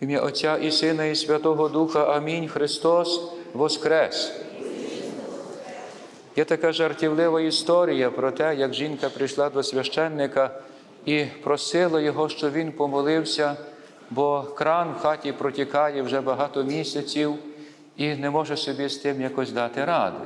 Ім'я Отця і Сина, і Святого Духа. Амінь. Христос Воскрес. Є така жартівлива історія про те, як жінка прийшла до священника і просила його, щоб він помолився, бо кран в хаті протікає вже багато місяців і не може собі з тим якось дати ради.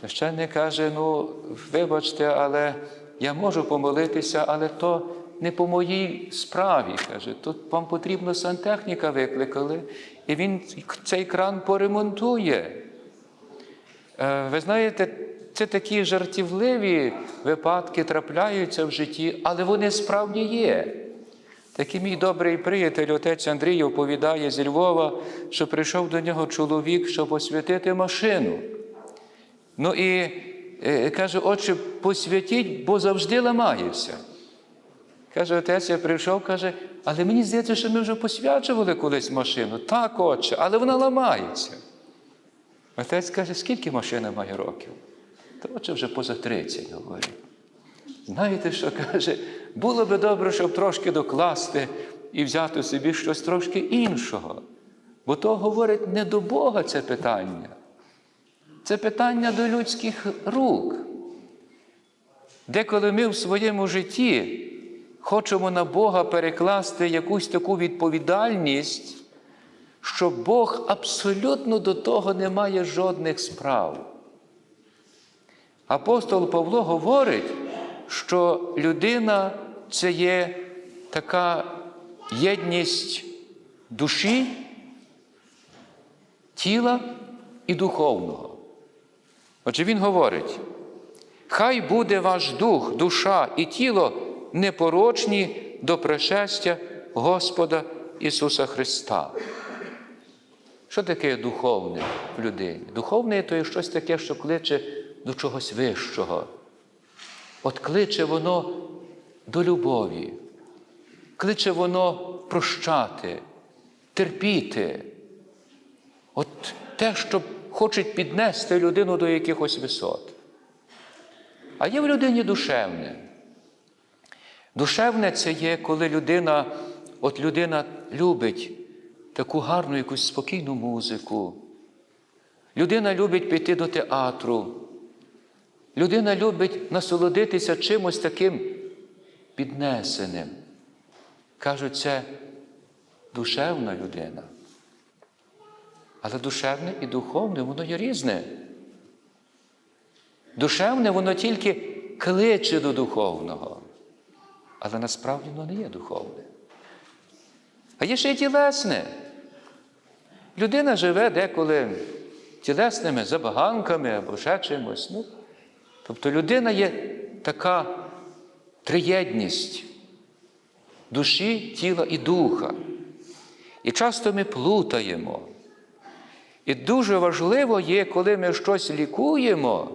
Священник каже: ну, вибачте, але я можу помолитися, але то не по моїй справі. Каже, тут вам потрібно сантехніка викликали, і він цей кран поремонтує. Е, Ви знаєте, це такі жартівливі випадки трапляються в житті, але вони справді є. Такий мій добрий приятель, отець Андрій, оповідає зі Львова, що прийшов до нього чоловік, щоб освятити машину. Ну і е, каже, отче, посвятіть, бо завжди ламається. Каже, отець, я прийшов, каже, але мені здається, що ми вже посвячували колись машину. Так, отче, але вона ламається. Отець каже, скільки машина має років? Та отче вже поза 30, говорить. Знаєте, що каже? Було би добре, щоб трошки докласти і взяти собі щось трошки іншого. Бо то говорить не до Бога це питання. Це питання до людських рук. Деколи ми в своєму житті хочемо на Бога перекласти якусь таку відповідальність, що Бог абсолютно до того не має жодних справ. Апостол Павло говорить, що людина це є така єдність душі, тіла і духовного. Отже, він говорить: хай буде ваш дух, душа і тіло непорочні до пришестя Господа Ісуса Христа. Що таке духовне в людині? Духовне то є щось таке, що кличе до чогось вищого. От кличе воно до любові, кличе воно прощати, терпіти. От те, що хочуть піднести людину до якихось висот. А є в людині душевне. Душевне це є, коли людина, от людина любить таку гарну якусь спокійну музику. Людина любить піти до театру. Людина любить насолодитися чимось таким піднесеним. Кажуть, це душевна людина. Але душевне і духовне, воно є різне. Душевне, воно тільки кличе до духовного, але насправді воно не є духовне. А є ще й тілесне. Людина живе деколи тілесними забаганками або ще чимось. Ну, Тобто людина є така триєдність душі, тіла і духа. І часто ми плутаємо. І дуже важливо є, коли ми щось лікуємо.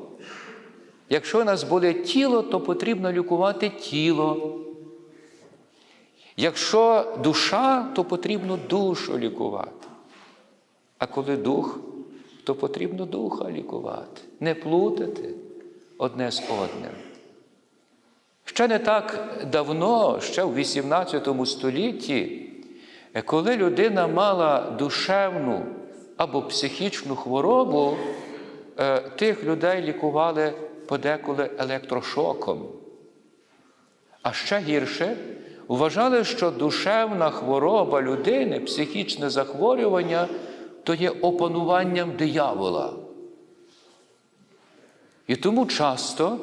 Якщо у нас болить тіло, то потрібно лікувати тіло. Якщо душа, то потрібно душу лікувати. А коли дух, то потрібно духа лікувати. Не плутати одне з одним. Ще не так давно, ще в XVIII столітті, коли людина мала душевну або психічну хворобу, тих людей лікували подеколи електрошоком. А ще гірше, вважали, що душевна хвороба людини, психічне захворювання то є опануванням диявола. І тому часто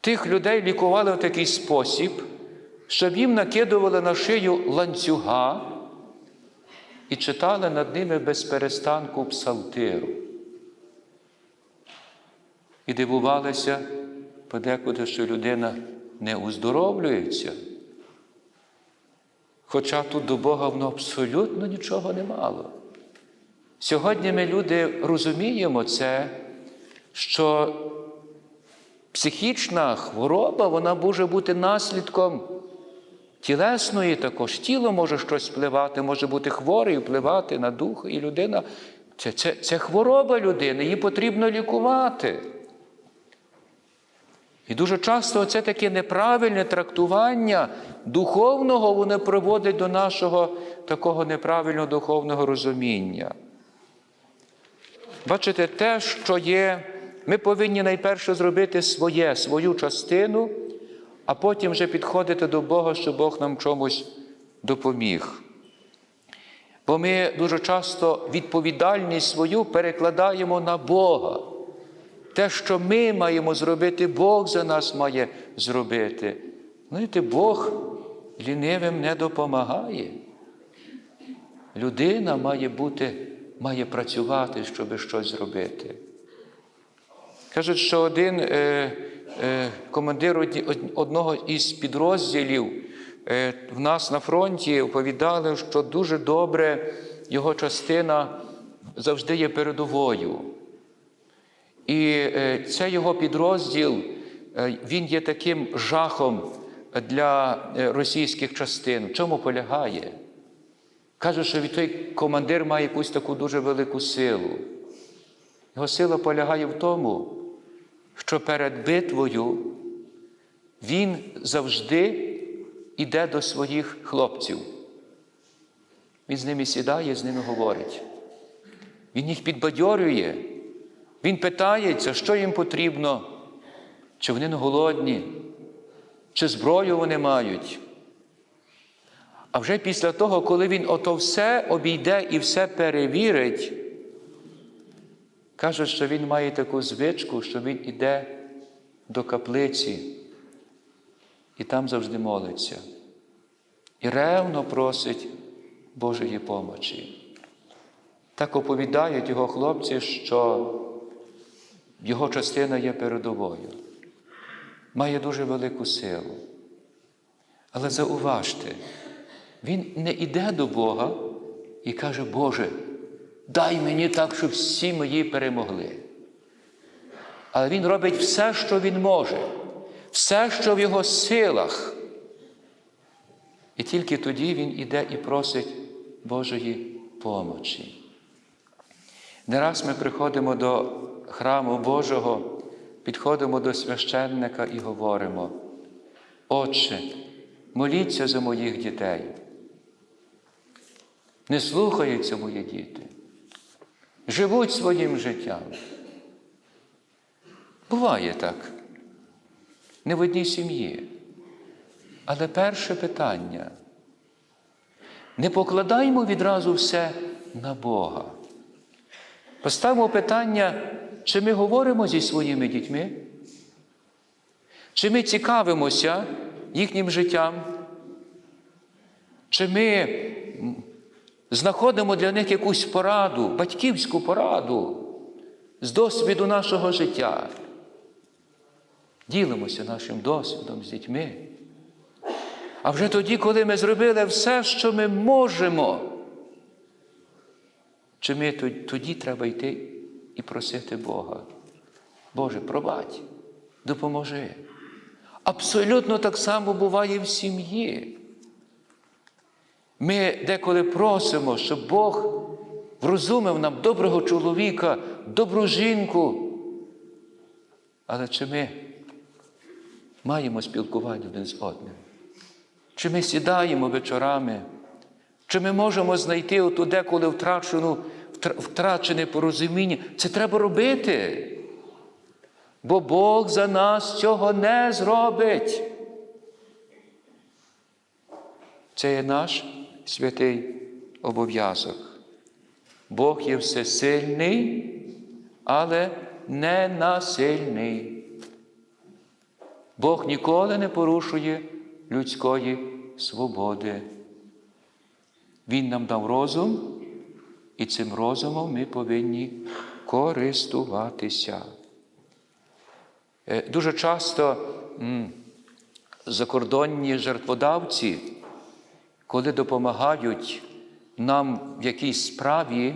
тих людей лікували в такий спосіб, щоб їм накидували на шию ланцюга і читали над ними без перестанку псалтиру. І дивувалися подекуди, що людина не уздоровлюється. Хоча тут до Бога воно абсолютно нічого не мало. Сьогодні ми люди розуміємо це, що психічна хвороба вона може бути наслідком тілесної також. Тіло може щось впливати, може бути хворий, впливати на дух, і людина. Це, це, це хвороба людини, її потрібно лікувати. І дуже часто це таке неправильне трактування духовного, воно приводить до нашого такого неправильного духовного розуміння. Бачите, те, що є, ми повинні найперше зробити своє, свою частину, а потім вже підходити до Бога, щоб Бог нам чомусь допоміг. Бо ми дуже часто відповідальність свою перекладаємо на Бога. Те, що ми маємо зробити, Бог за нас має зробити. Знаєте, Бог лінивим не допомагає. Людина має бути, має працювати, щоб щось зробити. Кажуть, що один е, е, командир одного із підрозділів е, в нас на фронті оповідали, що дуже добре його частина завжди є передовою. І е, цей його підрозділ, е, він є таким жахом для е, російських частин. В чому полягає? Каже, що від той командир має якусь таку дуже велику силу. Його сила полягає в тому, що перед битвою він завжди йде до своїх хлопців. Він з ними сідає, з ними говорить. Він їх підбадьорює. Він питається, що їм потрібно, чи вони не голодні, чи зброю вони мають. А вже після того, коли він ото все обійде і все перевірить, каже, що він має таку звичку, що він іде до каплиці і там завжди молиться. І ревно просить Божої помочі. Так оповідають його хлопці, що його частина є передовою, має дуже велику силу. Але зауважте, він не йде до Бога і каже, Боже, дай мені так, щоб всі мої перемогли. Але він робить все, що він може, все, що в його силах. І тільки тоді він іде і просить Божої помочі. Не раз ми приходимо до храму Божого, підходимо до священника і говоримо, Отче, моліться за моїх дітей. Не слухаються мої діти, живуть своїм життям. Буває так, не в одній сім'ї. Але перше питання. Не покладаємо відразу все на Бога. Поставимо питання, чи ми говоримо зі своїми дітьми, чи ми цікавимося їхнім життям, чи ми знаходимо для них якусь пораду, батьківську пораду з досвіду нашого життя. Ділимося нашим досвідом з дітьми. А вже тоді, коли ми зробили все, що ми можемо, чи ми тоді треба йти і просити Бога. Боже, пробач, допоможи. Абсолютно так само буває в сім'ї. Ми деколи просимо, щоб Бог врозумив нам доброго чоловіка, добру жінку. Але чи ми маємо спілкування один з одним? Чи ми сідаємо вечорами, чи ми можемо знайти оту деколи втрачену, втрачене порозуміння? Це треба робити. Бо Бог за нас цього не зробить. Це є наш святий обов'язок. Бог є всесильний, але не насильний. Бог ніколи не порушує людської свободи. Він нам дав розум, і цим розумом ми повинні користуватися. Е, Дуже часто закордонні жертводавці, коли допомагають нам в якійсь справі,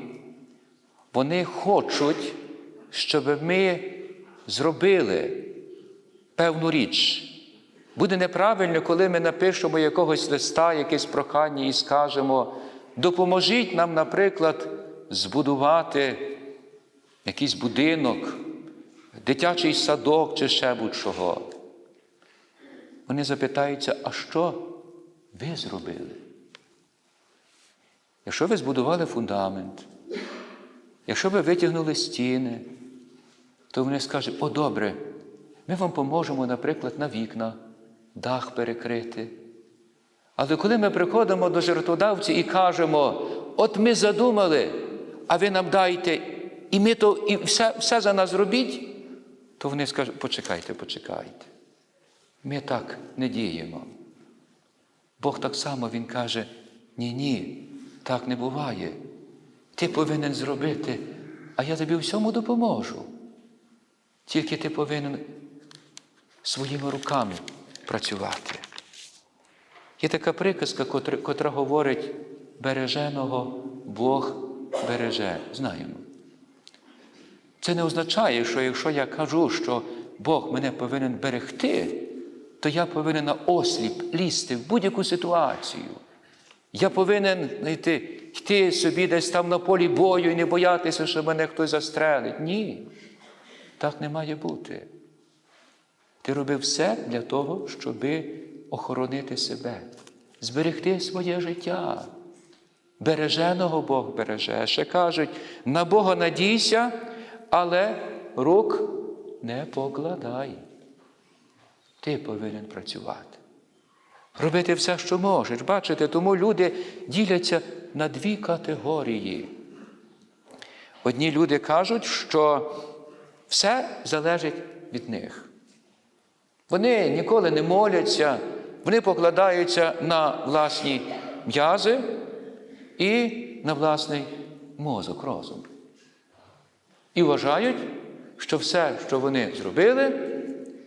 вони хочуть, щоб ми зробили певну річ. Буде неправильно, коли ми напишемо якогось листа, якесь прохання і скажемо, допоможіть нам, наприклад, збудувати якийсь будинок, дитячий садок чи ще будь-чого. вони запитаються, а що ви зробили? Якщо ви збудували фундамент, якщо ви витягнули стіни, то вони скажуть, о, добре, ми вам поможемо, наприклад, на вікна, дах перекрити. Але коли ми приходимо до жертводавця і кажемо, от ми задумали, а ви нам дайте, і ми то, і все, все за нас зробіть, то вони скажуть, почекайте, почекайте. Ми так не діємо. Бог так само Він каже: ні, ні, так не буває. Ти повинен зробити, а я тобі всьому допоможу. Тільки ти повинен своїми руками працювати. Є така приказка, котра, котра говорить, береженого Бог береже. Знаємо. Це не означає, що якщо я кажу, що Бог мене повинен берегти, то я повинен на осліп лізти в будь-яку ситуацію. Я повинен знаєте, йти собі десь там на полі бою і не боятися, що мене хтось застрелить. Ні, так не має бути. Ти робив все для того, щоб охоронити себе, зберегти своє життя. Береженого Бог береже. Ще кажуть, на Бога надійся, але рук не покладай. Ти повинен працювати. Робити все, що можеш. Бачите, тому люди діляться на дві категорії. Одні люди кажуть, що все залежить від них. Вони ніколи не моляться, вони покладаються на власні м'язи і на власний мозок, розум. І вважають, що все, що вони зробили,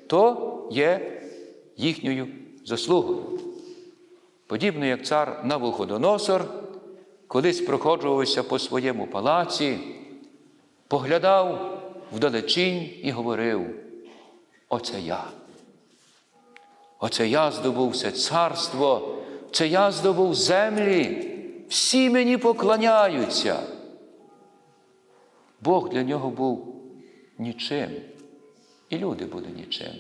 то є їхньою заслугою. Подібно як цар Навуходоносор колись проходжувався по своєму палаці, поглядав вдалечінь і говорив: Оце я. Оце я здобув все царство, це я здобув землі, всі мені поклоняються. Бог для нього був нічим, і люди були нічим.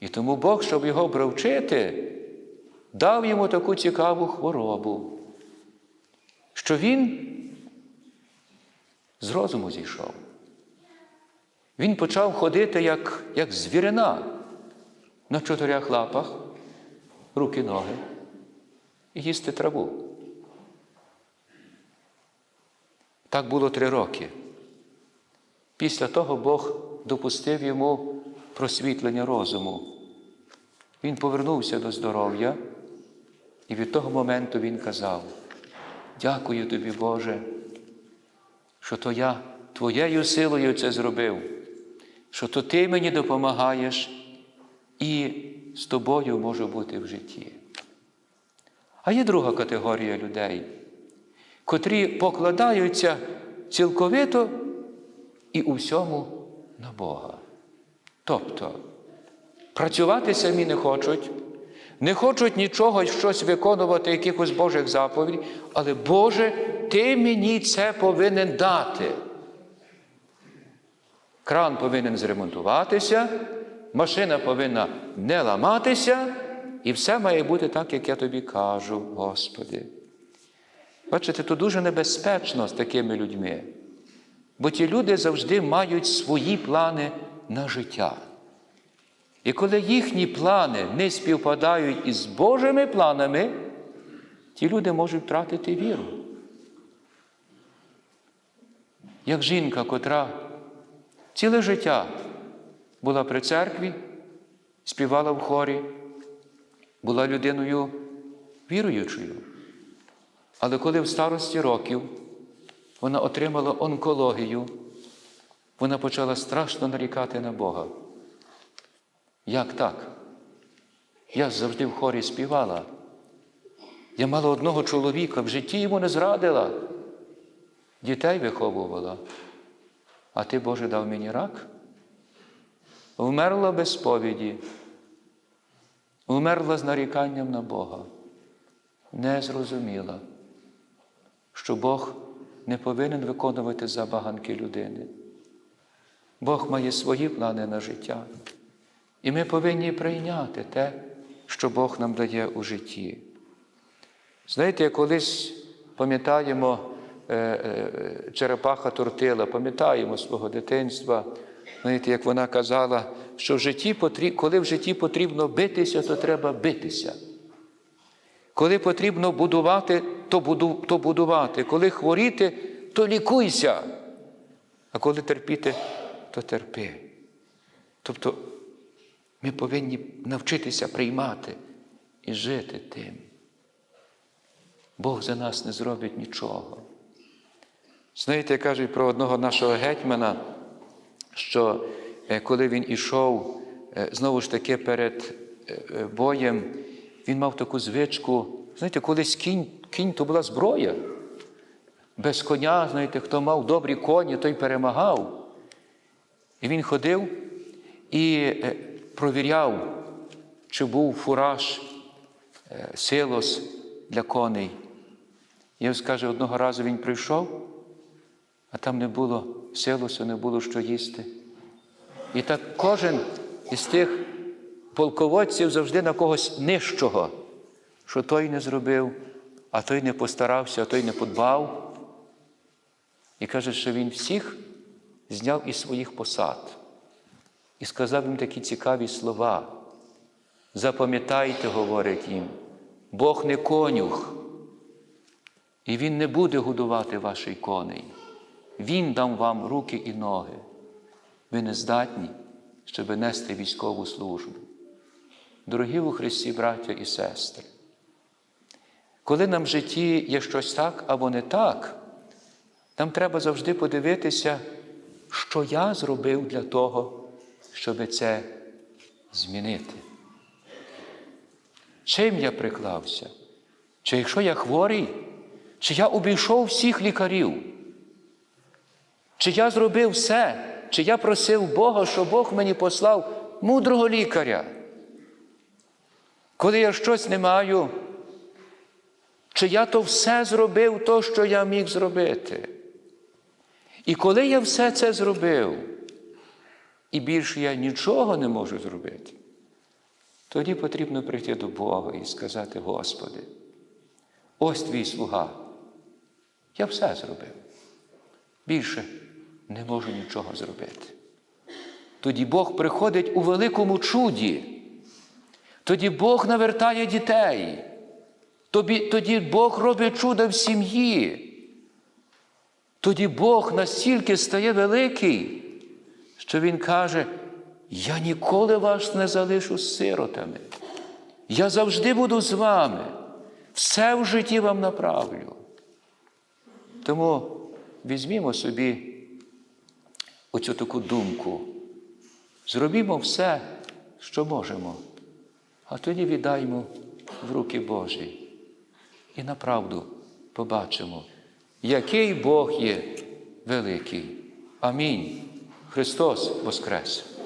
І тому Бог, щоб його провчити, дав йому таку цікаву хворобу, що він з розуму зійшов. Він почав ходити як, як звірина на чотирьох лапах, руки, ноги і їсти траву. Так було три роки. Після того Бог допустив йому просвітлення розуму. Він повернувся до здоров'я, і від того моменту він казав: Дякую тобі, Боже, що то я твоєю силою це зробив, що то ти мені допомагаєш і з тобою можу бути в житті. А є друга категорія людей, котрі покладаються цілковито і у всьому на Бога. Тобто працювати самі не хочуть, не хочуть нічого щось виконувати, якихось Божих заповідей, але Боже, Ти мені це повинен дати. Кран повинен зремонтуватися, машина повинна не ламатися, і все має бути так, як я тобі кажу, Господи. Бачите, то дуже небезпечно з такими людьми. Бо ті люди завжди мають свої плани на життя. І коли їхні плани не співпадають із Божими планами, ті люди можуть втратити віру. Як жінка, котра ціле життя була при церкві, співала в хорі, була людиною віруючою. Але коли в старості років вона отримала онкологію, вона почала страшно нарікати на Бога. Як так? Я завжди в хорі співала. Я мала одного чоловіка, в житті йому не зрадила, дітей виховувала. А ти, Боже, дав мені рак? Вмерла без сповіді, вмерла з наріканням на Бога. Не зрозуміла, що Бог не повинен виконувати забаганки людини. Бог має свої плани на життя. І ми повинні прийняти те, що Бог нам дає у житті. Знаєте, колись пам'ятаємо е, е, черепаха Тортила, пам'ятаємо свого дитинства, знаєте, як вона казала, що в житті потріб, коли в житті потрібно битися, то треба битися. Коли потрібно будувати, то, буду, то будувати. Коли хворіти, то лікуйся. А коли терпіти, то терпи. Тобто ми повинні навчитися приймати і жити тим. Бог за нас не зробить нічого. Знаєте, кажуть про одного нашого гетьмана, що е, коли він ішов е, знову ж таки перед е, боєм, він мав таку звичку. Знаєте, колись кінь, кінь то була зброя. Без коня, знаєте, хто мав добрі коні, той перемагав. І він ходив і провіряв, чи був фураж, силос для коней. І ось каже, одного разу він прийшов, а там не було силосу, не було що їсти. І так кожен із тих полководців завжди на когось нижчого, що той не зробив, а той не постарався, а той не подбав. І каже, що він всіх зняв із своїх посад і сказав їм такі цікаві слова. Запам'ятайте, говорить їм, Бог не конюх, і Він не буде годувати ваших коней. Він дав вам руки і ноги. Ви не здатні, щоб нести військову службу. Дорогі у Христі, браття і сестри, коли нам в житті є щось так або не так, нам треба завжди подивитися, що я зробив для того, щоб це змінити. Чим я приклався? Чи якщо я хворий, чи я обійшов всіх лікарів? Чи я зробив все, чи я просив Бога, щоб Бог мені послав мудрого лікаря? Коли я щось не маю, чи я то все зробив, то, що я міг зробити? І коли я все це зробив, і більше я нічого не можу зробити, тоді потрібно прийти до Бога і сказати, Господи, ось твій слуга, я все зробив. Більше не можу нічого зробити. Тоді Бог приходить у великому чуді. Тоді Бог навертає дітей. Тобі, тоді Бог робить чудо в сім'ї. Тоді Бог настільки стає великий, що Він каже, я ніколи вас не залишу сиротами. Я завжди буду з вами. Все в житті вам направлю. Тому візьмімо собі оцю таку думку. Зробімо все, що можемо, а тоді віддаймо в руки Божі. І направду побачимо, який Бог є великий. Амінь. Христос Воскрес!